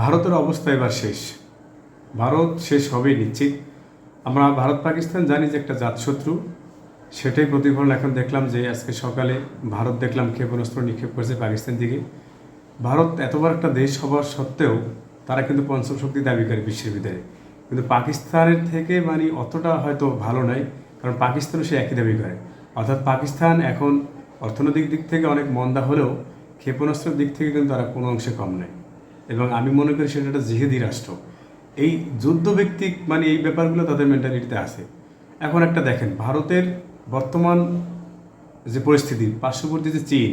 ভারতের অবস্থা এবার শেষ। ভারত শেষ হবেই নিশ্চিত। আমরা ভারত পাকিস্তান জানি যে একটা জাতশত্রু। সেটাই প্রতিফলন এখন দেখলাম যে আজকে সকালে ভারত দেখলাম ক্ষেপণাস্ত্র নিক্ষেপ করেছে পাকিস্তান দিকে। ভারত এতবার একটা দেশ হওয়ার সত্ত্বেও তারা কিন্তু পঞ্চম শক্তি দাবি করে বিশ্বের ভিতরে। কিন্তু পাকিস্তানের থেকে মানে অতটা হয়তো ভালো নয়, কারণ পাকিস্তানও সে একই দাবি করে। অর্থাৎ পাকিস্তান এখন অর্থনৈতিক দিক থেকে অনেক মন্দা হলেও ক্ষেপণাস্ত্রের দিক থেকে কিন্তু তারা কোনো অংশে কম নয়। এবং আমি মনে করি সেটা একটা জিহেদি রাষ্ট্র। এই যুদ্ধ ভিত্তিক মানে এই ব্যাপারগুলো তাদের মেন্টালিটিতে আছে। এখন একটা দেখেন, ভারতের বর্তমান যে পরিস্থিতি, পার্শ্ববর্তী যে চীন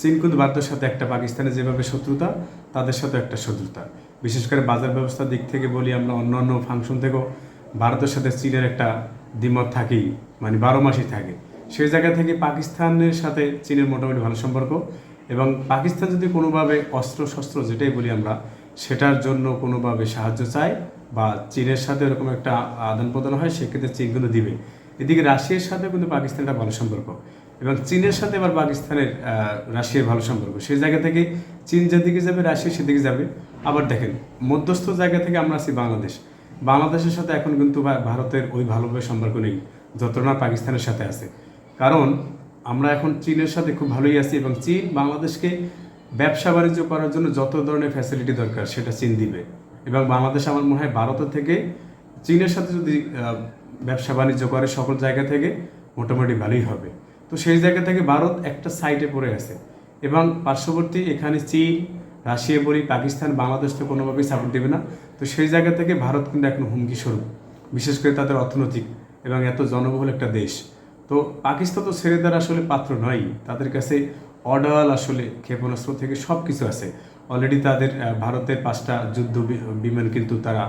চীন কিন্তু ভারতের সাথে একটা, পাকিস্তানের যেভাবে শত্রুতা, তাদের সাথে একটা শত্রুতা। বিশেষ করে বাজার ব্যবস্থার দিক থেকে বলি আমরা অন্য অন্য ফাংশন থেকেও ভারতের সাথে চীনের একটা দ্বিমত থাকেই মানে বারো মাসই থাকে। সেই জায়গা থেকে পাকিস্তানের সাথে চীনের মোটামুটি ভালো সম্পর্ক। এবং পাকিস্তান যদি কোনোভাবে অস্ত্র শস্ত্র যেটাই বলি আমরা, সেটার জন্য কোনোভাবে সাহায্য চায় বা চীনের সাথে এরকম একটা আদান প্রদান হয়, সেক্ষেত্রে চীন কিন্তু দিবে। এদিকে রাশিয়ার সাথে কিন্তু পাকিস্তানের ভালো সম্পর্ক। এবং চীনের সাথে এবার পাকিস্তানের রাশিয়ার ভালো সম্পর্ক। সেই জায়গা থেকে চীন যেদিকে যাবে, রাশিয়া সেদিকে যাবে। আবার দেখেন, মধ্যস্থ জায়গা থেকে আমরা আছি বাংলাদেশ। বাংলাদেশের সাথে এখন কিন্তু ভারতের ওই ভালোভাবে সম্পর্ক নেই, যতটা পাকিস্তানের সাথে আছে। কারণ আমরা এখন চীনের সাথে খুব ভালোই আছি এবং চীন বাংলাদেশকে ব্যবসা বাণিজ্য করার জন্য যত ধরনের ফ্যাসিলিটি দরকার, সেটা চীন দিবে। এবং বাংলাদেশ আমার মনে হয় ভারতের থেকে চীনের সাথে যদি ব্যবসা বাণিজ্য করে সকল জায়গা থেকে, মোটামুটি ভালোই হবে। তো সেই জায়গা থেকে ভারত একটা সাইডে পড়ে আছে। এবং পার্শ্ববর্তী এখানে চীন, রাশিয়া বলি, পাকিস্তান, বাংলাদেশ তো কোনোভাবেই সাপোর্ট দেবে না। তো সেই জায়গা থেকে ভারত কিন্তু এখন হুমকি স্বরূপ। বিশেষ করে তাদের অর্থনৈতিক এবং এত জনবহুল একটা দেশ। তো পাকিস্তান তো ছেড়ে দেওয়ার আসলে পাত্র নয় তাদের কাছে অডাল আসলে ক্ষেপণাস্ত্র থেকে সব কিছু আছে। অলরেডি তাদের ভারতের পাঁচটা যুদ্ধ বিমান কিন্তু তারা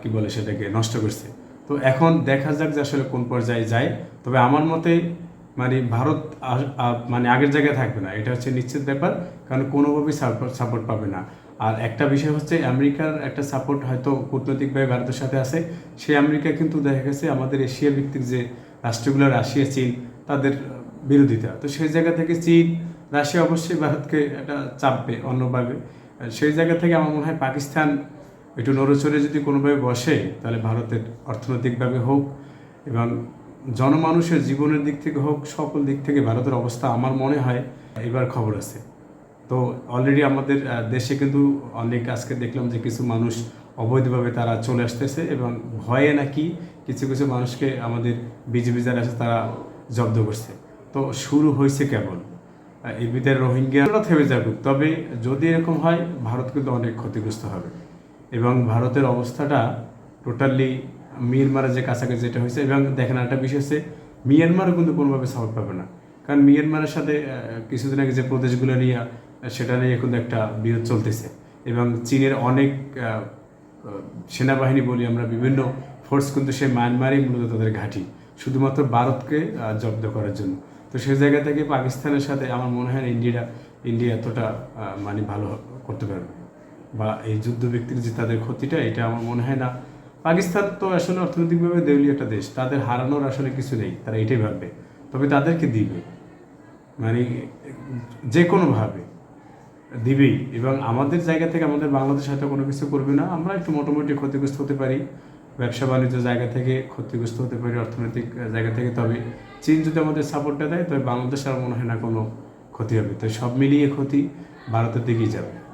কি বলে সেটাকে, নষ্ট করছে। তো এখন দেখা যাক যে আসলে কোন পর্যায়ে যায়। তবে আমার মতে মানে ভারত মানে আগের জায়গায় থাকবে না। এটা হচ্ছে নিশ্চিত ব্যাপার, কারণ কোনোভাবেই সাপোর্ট পাবে না। আর একটা বিষয় হচ্ছে, আমেরিকার একটা সাপোর্ট হয়তো কূটনৈতিকভাবে ভারতের সাথে আছে। সেই আমেরিকা কিন্তু দেখা গেছে আমাদের এশিয়া ভিত্তিক যে রাষ্ট্রগুলো রাশিয়া, চীন তাদের বিরোধিতা। তো সেই জায়গা থেকে চীন, রাশিয়া অবশ্যই ভারতকে একটা চাপবে অন্যভাবে। সেই জায়গা থেকে আমার মনে হয় পাকিস্তান একটু নড়েচড়ে যদি কোনোভাবে বসে, তাহলে ভারতের অর্থনৈতিকভাবে হোক এবং জনমানুষের জীবনের দিক থেকে হোক, সকল দিক থেকে ভারতের অবস্থা আমার মনে হয় এবার খবর আছে। তো অলরেডি আমাদের দেশে কিন্তু অনেক আজকে দেখলাম যে কিছু মানুষ অবৈধভাবে তারা চলে আসতেছে এবং ভয়ে নাকি কিছু কিছু মানুষকে আমাদের বিজেপি যারা আছে তারা জব্দ করছে। তো শুরু হয়েছে কেবল। আহ, এই বিদের রোহিঙ্গা থেমে যাবে তবে যদি এরকম হয় ভারত কিন্তু অনেক ক্ষতিগ্রস্ত হবে। এবং ভারতের অবস্থাটা টোটালি মিয়ানমারের যে কাছাকাছি যেটা হয়েছে এবং দেখেন একটা বিষয় হচ্ছে মিয়ানমারও কিন্তু কোনোভাবে সাপোর্ট পাবে না। কারণ মিয়ানমারের সাথে কিছুদিন আগে যে প্রদেশগুলো নিয়ে সেটা নিয়ে কিন্তু একটা বিরোধ চলতেছে। এবং চীনের অনেক সেনাবাহিনী বলি আমরা বিভিন্ন ফোর্স কিন্তু সে মায়ানমারই মূলত তাদের ঘাঁটি। শুধুমাত্র ভারতকে জব্দ করার জন্য। তো সেই জায়গা থেকে পাকিস্তানের সাথে আমার মনে হয় ইন্ডিয়া ইন্ডিয়া এতটা মানে ভালো করতে পারবে। বা এই যুদ্ধ ব্যক্তির যে তাদের ক্ষতিটা, এটা আমার মনে হয় না। পাকিস্তান তো আসলে অর্থনৈতিকভাবে দেউলি একটা দেশ। তাদের হারানোর আসলে কিছু নেই। তারা এটাই ভাববে। তবে তাদেরকে দিবে। মানে যে কোনোভাবে। দিবেই। এবং আমাদের জায়গা থেকে আমাদের বাংলাদেশ হয়তো কোনো কিছু করবে না, আমরা একটু মোটামুটি ক্ষতিগ্রস্ত হতে পারি। ব্যবসা বাণিজ্য জায়গা থেকে ক্ষতিগ্রস্ত হতে পারি, অর্থনৈতিক জায়গা থেকে। তবে চীন যদি আমাদের সাপোর্টটা দেয়, তবে বাংলাদেশ আর মনে হয় না কোনো ক্ষতি হবে। তাই সব মিলিয়ে ক্ষতি ভারতের দিকেই যাবে।